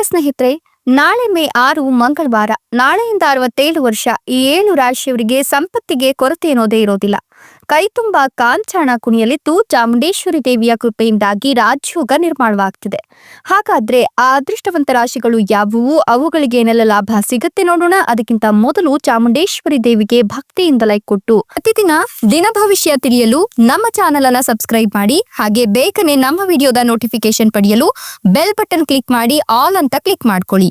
ನಮಸ್ಕಾರ ಸ್ನೇಹಿತರೆ ನಾಳೆ ಮೇ ಆರು, ಮಂಗಳವಾರ, ನಾಳೆಯಿಂದ ಅರವತ್ತೇಳು ವರ್ಷ ಈ ಏಳು ರಾಶಿಯವರಿಗೆ ಸಂಪತ್ತಿಗೆ ಕೊರತೆ ಅನ್ನೋದೇ ಇರೋದಿಲ್ಲ. ಕೈ ತುಂಬ ಕಾಂಚಾಣ ಕುಣಿಯಲಿದ್ದು ಚಾಮುಂಡೇಶ್ವರಿ ದೇವಿಯ ಕೃಪೆಯಿಂದಾಗಿ ರಾಜ್ಯೋಗ ನಿರ್ಮಾಣವಾಗ್ತಿದೆ. ಹಾಗಾದ್ರೆ ಆ ಅದೃಷ್ಟವಂತ ರಾಶಿಗಳು ಯಾವುವು? ಅವುಗಳಿಗೆ ಏನೆಲ್ಲ ಲಾಭ ಸಿಗುತ್ತೆ ನೋಡೋಣ. ಅದಕ್ಕಿಂತ ಮೊದಲು ಚಾಮುಂಡೇಶ್ವರಿ ದೇವಿಗೆ ಭಕ್ತಿಯಿಂದ ಲೈಕ್ ಕೊಟ್ಟು ಪ್ರತಿದಿನ ದಿನ ಭವಿಷ್ಯ ತಿಳಿಯಲು ನಮ್ಮ ಚಾನೆಲ್ ಅನ್ನ ಸಬ್ಸ್ಕ್ರೈಬ್ ಮಾಡಿ, ಹಾಗೆ ಬೇಗನೆ ನಮ್ಮ ವಿಡಿಯೋದ ನೋಟಿಫಿಕೇಶನ್ ಪಡೆಯಲು ಬೆಲ್ ಬಟನ್ ಕ್ಲಿಕ್ ಮಾಡಿ ಆಲ್ ಅಂತ ಕ್ಲಿಕ್ ಮಾಡ್ಕೊಳ್ಳಿ.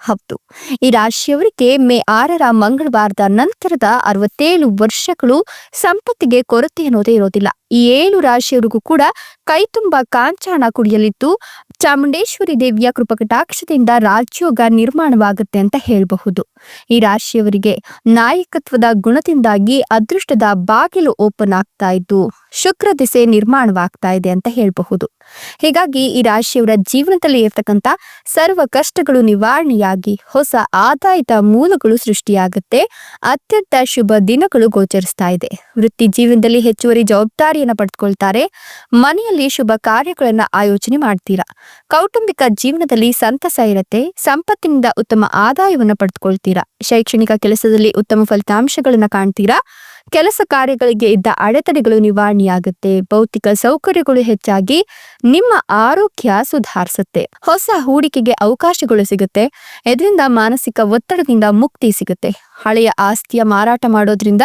ಹೌದು ಈ ರಾಶಿಯವರಿಗೆ ಮೇ ಆರರ ಮಂಗಳವಾರದ ನಂತರದ ಅರವತ್ತೇಳು ವರ್ಷಗಳು ಸಂಪತ್ತಿಗೆ ಕೊರತೆ ಅನ್ನೋದೇ ಇರೋದಿಲ್ಲ. ಈ ಏಳು ರಾಶಿಯವರಿಗೂ ಕೂಡ ಕೈ ತುಂಬ ಕಾಂಚಾಣ ಕುಡಿಯಲಿದ್ದು ಚಾಮುಂಡೇಶ್ವರಿ ದೇವಿಯ ಕೃಪಕಟಾಕ್ಷದಿಂದ ರಾಜ್ಯೋಗ ನಿರ್ಮಾಣವಾಗುತ್ತೆ ಅಂತ ಹೇಳಬಹುದು. ಈ ರಾಶಿಯವರಿಗೆ ನಾಯಕತ್ವದ ಗುಣದಿಂದಾಗಿ ಅದೃಷ್ಟದ ಬಾಗಿಲು ಓಪನ್ ಆಗ್ತಾ ಇದ್ದು ಶುಕ್ರ ದಿಸೆ ನಿರ್ಮಾಣವಾಗ್ತಾ ಇದೆ ಅಂತ ಹೇಳಬಹುದು. ಹೀಗಾಗಿ ಈ ರಾಶಿಯವರ ಜೀವನದಲ್ಲಿ ಇರ್ತಕ್ಕಂಥ ಸರ್ವ ಕಷ್ಟಗಳು ನಿವಾರಣೆಯಾಗಿ ಹೊಸ ಆದಾಯದ ಮೂಲಗಳು ಸೃಷ್ಟಿಯಾಗುತ್ತೆ. ಅತ್ಯಂತ ಶುಭ ದಿನಗಳು ಗೋಚರಿಸ್ತಾ ಇದೆ. ವೃತ್ತಿ ಜೀವನದಲ್ಲಿ ಹೆಚ್ಚುವರಿ ಜವಾಬ್ದಾರಿಯನ್ನು ಪಡೆದುಕೊಳ್ತಾರೆ ಮನೆಯಲ್ಲಿ ಶುಭ ಕಾರ್ಯಗಳನ್ನ ಆಯೋಜನೆ ಮಾಡ್ತೀರಾ? ಕೌಟುಂಬಿಕ ಜೀವನದಲ್ಲಿ ಸಂತಸ ಇರುತ್ತೆ. ಸಂಪತ್ತಿನಿಂದ ಉತ್ತಮ ಆದಾಯವನ್ನು ಪಡೆದುಕೊಳ್ತೀರಾ ಶೈಕ್ಷಣಿಕ ಕೆಲಸದಲ್ಲಿ ಉತ್ತಮ ಫಲಿತಾಂಶಗಳನ್ನ ಕಾಣ್ತೀರಾ? ಕೆಲಸ ಕಾರ್ಯಗಳಿಗೆ ಇದ್ದ ಅಡೆತಡೆಗಳು ನಿವಾರಣೆಯಾಗುತ್ತೆ ಭೌತಿಕ ಸೌಕರ್ಯಗಳು ಹೆಚ್ಚಾಗಿ ನಿಮ್ಮ ಆರೋಗ್ಯ ಸುಧಾರಿಸುತ್ತೆ. ಹೊಸ ಹೂಡಿಕೆಗೆ ಅವಕಾಶಗಳು ಸಿಗುತ್ತೆ. ಇದರಿಂದ ಮಾನಸಿಕ ಒತ್ತಡದಿಂದ ಮುಕ್ತಿ ಸಿಗುತ್ತೆ. ಹಳೆಯ ಆಸ್ತಿಯ ಮಾರಾಟ ಮಾಡೋದ್ರಿಂದ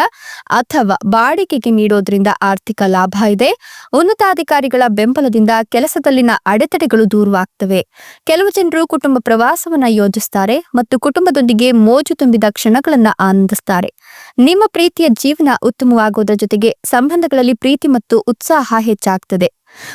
ಅಥವಾ ಬಾಡಿಗೆಗೆ ನೀಡೋದ್ರಿಂದ ಆರ್ಥಿಕ ಲಾಭ ಇದೆ. ಉನ್ನತಾಧಿಕಾರಿಗಳ ಬೆಂಬಲದಿಂದ ಕೆಲಸದಲ್ಲಿನ ಅಡೆತಡೆಗಳು ದೂರವಾಗ್ತವೆ. ಕೆಲವು ಜನರು ಕುಟುಂಬ ಪ್ರವಾಸವನ್ನ ಯೋಜಿಸ್ತಾರೆ ಮತ್ತು ಕುಟುಂಬದೊಂದಿಗೆ ಮೋಜು ತುಂಬಿದ ಕ್ಷಣಗಳನ್ನ ಆನಂದಿಸ್ತಾರೆ. ನಿಮ್ಮ ಪ್ರೀತಿಯ ಜೀವನ ಉತ್ತಮವಾಗುವುದರ ಜೊತೆಗೆ ಸಂಬಂಧಗಳಲ್ಲಿ ಪ್ರೀತಿ ಮತ್ತು ಉತ್ಸಾಹ ಹೆಚ್ಚಾಗ್ತದೆ.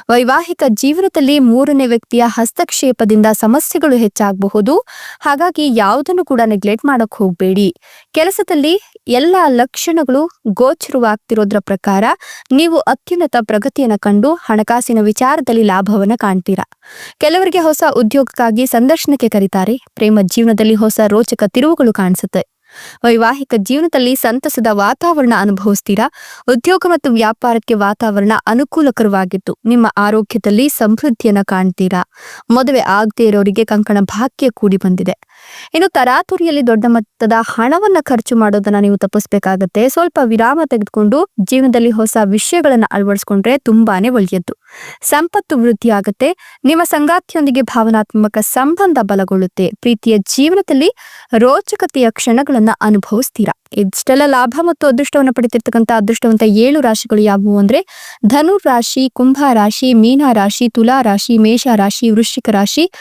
ವೈವಾಹಿಕ ಜೀವನದಲ್ಲಿ ಮೂರನೇ ವ್ಯಕ್ತಿಯ ಹಸ್ತಕ್ಷೇಪದಿಂದ ಸಮಸ್ಯೆಗಳು ಹೆಚ್ಚಾಗಬಹುದು. ಹಾಗಾಗಿ ಯಾವುದನ್ನು ಕೂಡ ನೆಗ್ಲೆಕ್ಟ್ ಮಾಡಕ್ ಹೋಗಬೇಡಿ. ಕೆಲಸದಲ್ಲಿ ಎಲ್ಲ ಲಕ್ಷಣಗಳು ಗೋಚರವಾಗ್ತಿರೋದ್ರ ಪ್ರಕಾರ ನೀವು ಅತ್ಯುನ್ನತ ಪ್ರಗತಿಯನ್ನು ಕಂಡು ಹಣಕಾಸಿನ ವಿಚಾರದಲ್ಲಿ ಲಾಭವನ್ನು ಕಾಣ್ತೀರಾ. ಕೆಲವರಿಗೆ ಹೊಸ ಉದ್ಯೋಗಕ್ಕಾಗಿ ಸಂದರ್ಶನಕ್ಕೆ ಕರೀತಾರೆ. ಪ್ರೇಮ ಜೀವನದಲ್ಲಿ ಹೊಸ ರೋಚಕ ತಿರುವುಗಳು ಕಾಣಿಸುತ್ತೆ. ವೈವಾಹಿಕ ಜೀವನದಲ್ಲಿ ಸಂತಸದ ವಾತಾವರಣ ಅನುಭವಿಸ್ತೀರಾ? ಉದ್ಯೋಗ ಮತ್ತು ವ್ಯಾಪಾರಕ್ಕೆ ವಾತಾವರಣ ಅನುಕೂಲಕರವಾಗಿತ್ತು ನಿಮ್ಮ ಆರೋಗ್ಯದಲ್ಲಿ ಸಮೃದ್ಧಿಯನ್ನ ಕಾಣ್ತೀರಾ? ಮದುವೆ ಆಗದೇ ಇರೋರಿಗೆ ಕಂಕಣ ಭಾಗ್ಯ ಕೂಡಿ ಬಂದಿದೆ. ಇನ್ನು ತರಾತುರಿಯಲ್ಲಿ ದೊಡ್ಡ ಮಟ್ಟದ ಹಣವನ್ನ ಖರ್ಚು ಮಾಡೋದನ್ನ ನೀವು ತಪ್ಪಿಸ್ಬೇಕಾಗತ್ತೆ. ಸ್ವಲ್ಪ ವಿರಾಮ ತೆಗೆದುಕೊಂಡು ಜೀವನದಲ್ಲಿ ಹೊಸ ವಿಷಯಗಳನ್ನ ಅಳವಡಿಸ್ಕೊಂಡ್ರೆ ತುಂಬಾನೇ ಒಳ್ಳೆಯದ್ದು. ಸಂಪತ್ತು ವೃದ್ಧಿ ಆಗುತ್ತೆ. ನಿಮ್ಮ ಸಂಗಾತಿಯೊಂದಿಗೆ ಭಾವನಾತ್ಮಕ ಸಂಬಂಧ ಬಲಗೊಳ್ಳುತ್ತೆ. ಪ್ರೀತಿಯ ಜೀವನದಲ್ಲಿ ರೋಚಕತೆಯ ಕ್ಷಣಗಳನ್ನ ಅನುಭವಿಸ್ತೀರಾ ಇಷ್ಟೆಲ್ಲ ಲಾಭ ಮತ್ತು ಅದೃಷ್ಟವನ್ನು ಪಡೆದಿರ್ತಕ್ಕಂಥ ಅದೃಷ್ಟವಂತ ಏಳು ರಾಶಿಗಳು ಯಾವುವು ಅಂದ್ರೆ, ಧನು ರಾಶಿ, ಕುಂಭ ರಾಶಿ, ಮೀನ ರಾಶಿ, ತುಲಾ ರಾಶಿ, ಮೇಷ ರಾಶಿ, ವೃಶ್ಚಿಕ ರಾಶಿ,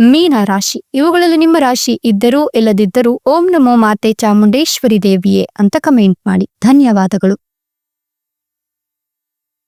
ಮೀನ ರಾಶಿ. ಇವುಗಳಲ್ಲಿ ನಿಮ್ಮ ರಾಶಿ ಇದ್ದರೂ ಇಲ್ಲದಿದ್ದರೂ ಓಂ ನಮೋ ಮಾತೆ ಚಾಮುಂಡೇಶ್ವರಿ ದೇವಿಯೇ ಅಂತ ಕಮೆಂಟ್ ಮಾಡಿ. ಧನ್ಯವಾದಗಳು.